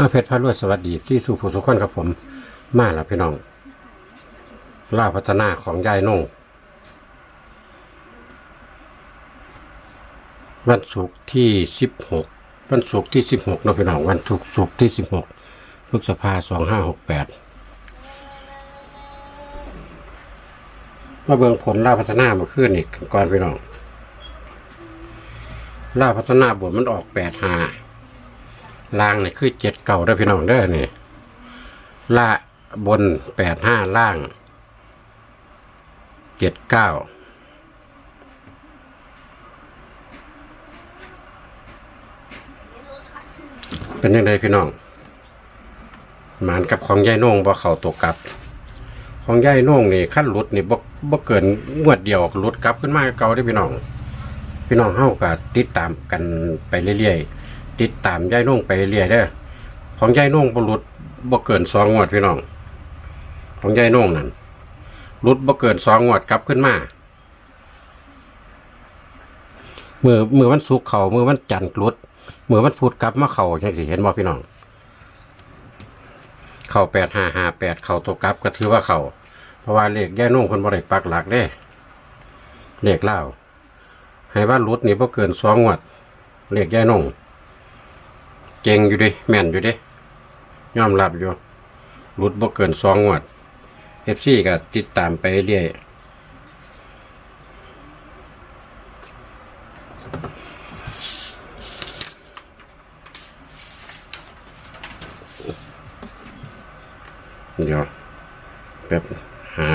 อาเพชรพารวยสวัสดีที่สู่ผู้สุขคนครับผม มาแล้วพี่น้องล่าพัฒนาของยายนงวันศุกร์ที่สิบหกวันศุกร์ที่สิบหกนะพี่น้องวันศุกร์ศุกร์ที่สิบหกพฤษภาสองห้าหกแปดมาเบิงผลล่าพัฒนามาขึ้นอีกก่อนพี่น้องล่าพัฒนาบทมันออกแปดห้า ล่างนี่คือเจ็ดเก่าได้พี่น้องเด้อนี่ล่าบนแปดห้าล่างเจ็ดเก้าเป็นยังไงพี่น้องหมานกับของยายน่งบ่เข่าตกกลับ ของยายน่งนี่ขั้นหลุดนี่บ่บ่เกินงวดเดียวหลุดกลับขึ้นมาเก่าได้พี่น้อง พี่น้องเฮาก็ติดตามกันไปเรื่อยๆ ติดตามยายนุ่งไปเรื่อยเด้อของยายนุ่งบ่หลุดบ่เกินสองงวดพี่น้อง ของยายนุ่งนั่นหลุดบ่เกินสองงวดกลับขึ้นมามือมือวันศุกเขามือวันจันทร์หลุดมือวันพุธกลับมาเขาจังสิเห็นบ่พี่น้องเข่าแปดห้าห้าแปดเข่าตัวกลับก็ถือว่าเข่าเพราะว่าเลขยายนุ่งคนบ่ได้ปักหลักเด้เลขเล่าให้ว่ารุดนี่บ่เกินสองงวดเรียกย่ายนง เก่งอยู่ดิแม่นอยู่ดิยอมรับอยู่รุดบ่เกินสองงวดเอฟซีก็ติดตามไปเรื่อยเดี๋ยวแป๊บหา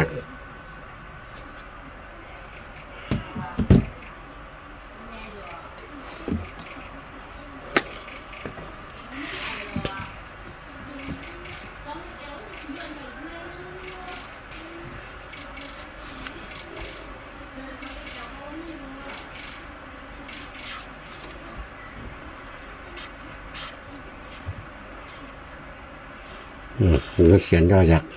อืมหรือเขียนยอยักษ์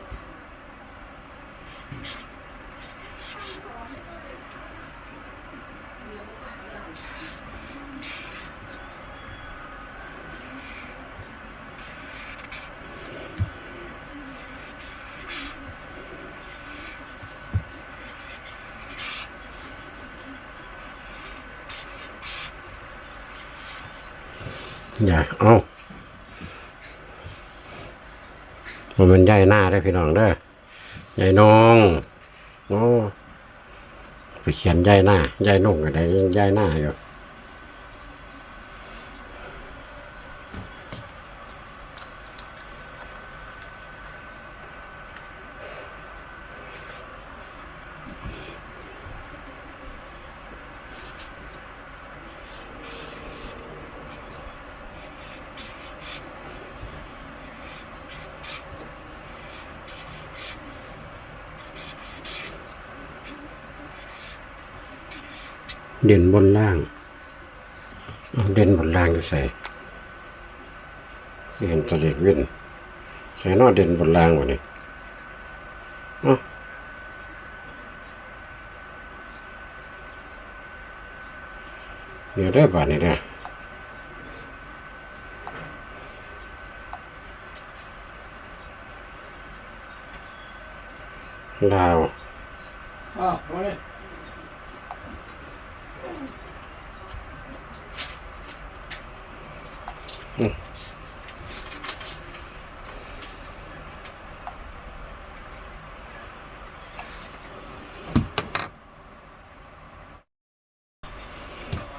อย่าเอา มันมันใหญ่หน้าได้พี่น้องเด้อใหญ่นองโอ้ไปเขียนใหญ่หน้าใหญ่นุ่งก็ได้ใหญ่หน้าอยู่ เด่นบนล่าง เด่นบนล่างจะใส่เห็นตะเล็กเว้นใส่นอเด่นบนล่างวะนี่เอาเดี๋ยวได้บาทนี่ได้ลาวอ้าวมาเลย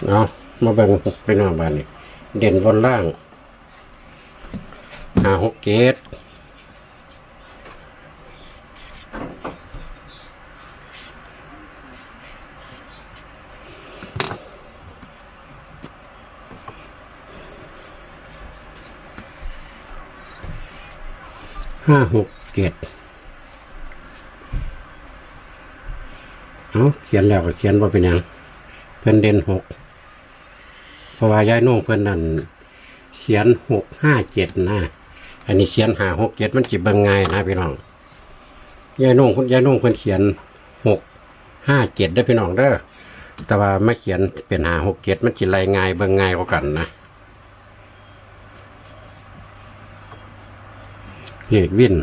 เอามาแบ่งไปหน้าบ้านนี่เด่นบนล่างหาหกเกตห้าหกเกตเอาเขียนแล้วก็เขียนว่าเป็นหยังเพิ่นเด่นหก เพราะว่ายายนุ่งเพิ่นนั่นเขียนหกห้าเจ็ดนะ อันนี้เขียนหาหกเจ็ดมันจิบเบิ่งง่ายนะพี่น้องยายนุ่งยายนุ่งเพิ่นเขียนหกห้าเจ็ดได้พี่น้องเด้อแต่ว่าไม่เขียนเป็นหาหกเจ็ดมันจิไรง่ายเบิ่งง่ายกว่ากันนะเลขวิน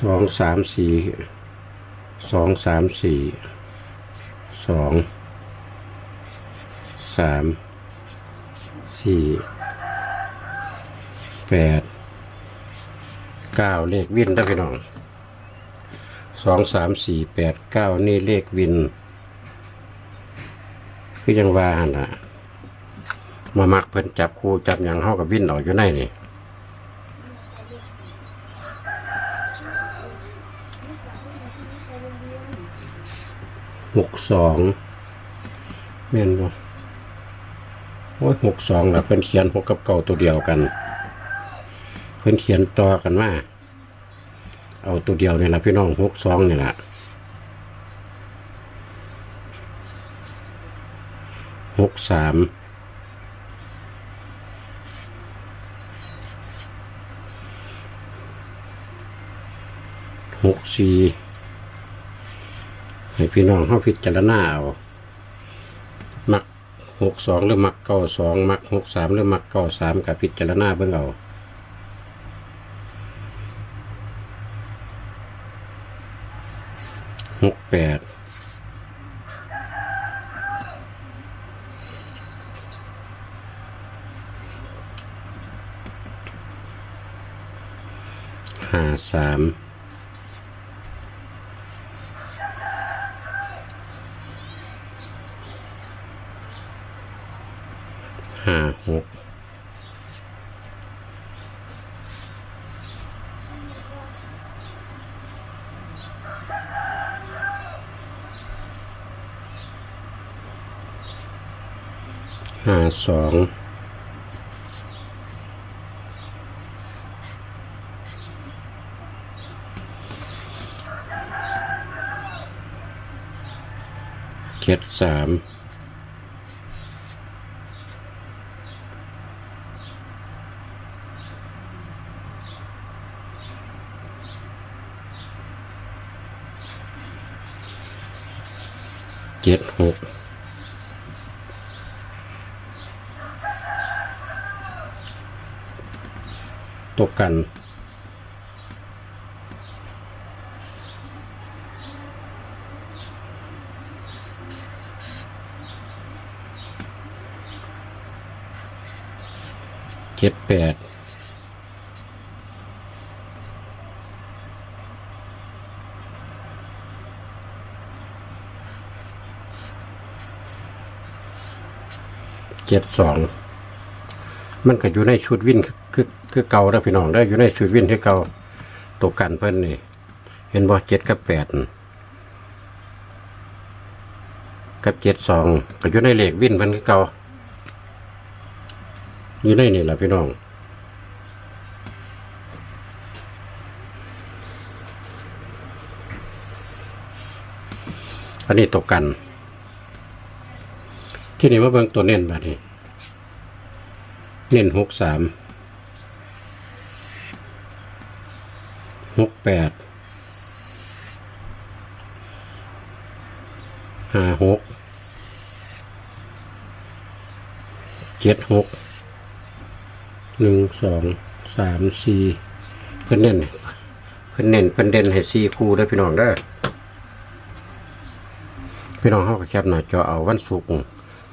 สองสามสี่สองสามสี่สองสามสี่แปดเก้าเลขวินได้พี่น้องสองสามสี่แปดเก้านี่เลขวินคือยังว่าหันน่ะมามักเพิ่นจับคู่จับหยังเฮากับวินเอาอยู่ในนี่ หกสองแม่นบ่โอ้ยหกสองแล้วเพิ่นเขียนหกกับเก่าตัวเดียวกัน เพิ่นเขียนต่อกันว่าเอาตัวเดียวนี่ละพี่น้องหกสองนี่แหละหกสามหกสี่ ให้พี่น้องเขาพิจารณาเอามักหกสองหรือมักเก้าสองมักหกสามหรือมักเก้าสามกับพิจารณาเบิ่งเอาหกแปดห้าสาม ห้าหก ห้าสองเจ็ดสาม เจ็ดหก ตกกัน เจ็ดแปดเจ็ดสอง มันก็อยู่ในชุดวิ่น คือเก่าแล้วพี่น้องได้อยู่ในชุดวินคือเก่าตกกันเพิ่นนี่ เห็นบ่เจ็ดกับแปดกับเจ็ดสองก็อยู่ในเหลขวินเพิ่นคือเก่าอยู่ในนี่แหละพี่น้องอันนี้ตกกัน ที่นี่มาเบิ่งตัวเน้นบัดนี้เน้นหกสาม หกแปดห้าหกเจ็ดหกหนึ่งสองสามสี่เพิ่นเน้นเพิ่นเน้นเพิ่นเด่นให้สี่คู่เด้พี่น้องเด้พี่น้องเขาก็แคปหน้าจอเอาวันศุกร์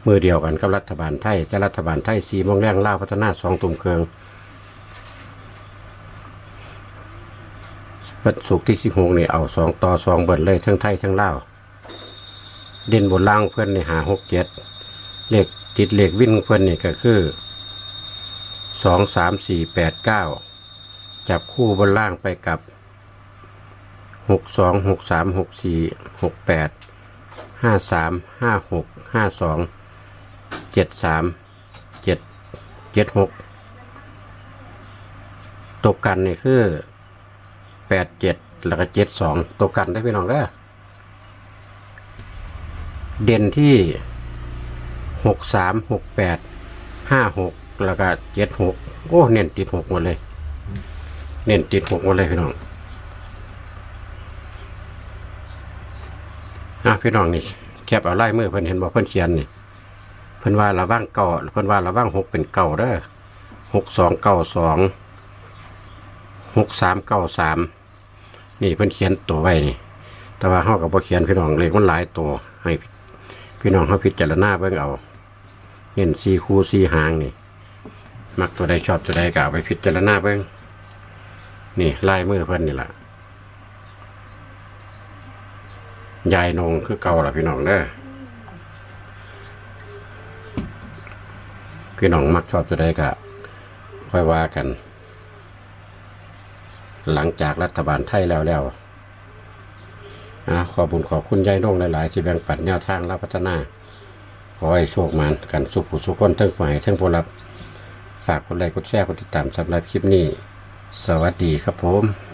มือเดียวกันกับรัฐบาลไทย แต่รัฐบาลไทยสีโมงแรงล่าพัฒนาสองตุ่มเคือง วันศุกร์ที่สิบหกนี่เอาสองต่อสองเบิดเลยทั้งไทยทั้งลาวเด่นบนล่างเพื่อนในหาหกเจ็ดเลขติดเลขวิ่นเพื่อนนี่ก็คือสองสามสี่แปดเก้าจับคู่บนล่างไปกับหกสองหกสามหกสี่หกแปดห้าสามห้าหกห้าสองเจ็ดสามเจ็ดเจ็ดหกตกกันนี่คือ แปดเจ็ดแล้วก็เจ็ดสองตกกันได้พี่น้องเด้เด่นที่หกสามหกแปดห้าหกแล้วก็เจ็ดหกโอ้ เน้นติดหกหมดเลย เน้นติดหกหมดเลยพี่น้องอะพี่น้องนี่แคบเอาไล่มือเพิ่นเห็นบ่เพิ่นเขียนนี่เพิ่นว่าระว่างเก่าเพิ่นว่าระว่างหกเป็นเก่าเด้อหกสองเก้าสองหกสามเก้าสาม นี่เพิ่นเขียนตัวไว้นี่ แต่ว่าเฮาก็บ่เขียนพี่น้องเลขมันหลายตัว ให้พี่น้องเฮาพิจารณาเบิ่งเอาเห็นสี่คู่สี่หางนี่ มักตัวใดชอบตัวใดก็เอาไปพิจารณาเบิ่งนี่ลายมือเพิ่นนี่ล่ะยายนงคือเก่าล่ะพี่น้องเด้อพี่น้องมักชอบตัวใดก็ค่อยว่ากัน หลังจากรัฐบาลไทยแล้วแล้วอะขอบุญขอบคุณยายน้องหลายๆที่แบ่งปันแนวทางรับพัฒนา ขอให้โชคมันกันสุขผู้สุขคนทั้งฝ่ายทั้งผู้รับ ฝากกดไลค์กดแชร์กดติดตามสำหรับคลิปนี้ สวัสดีครับผม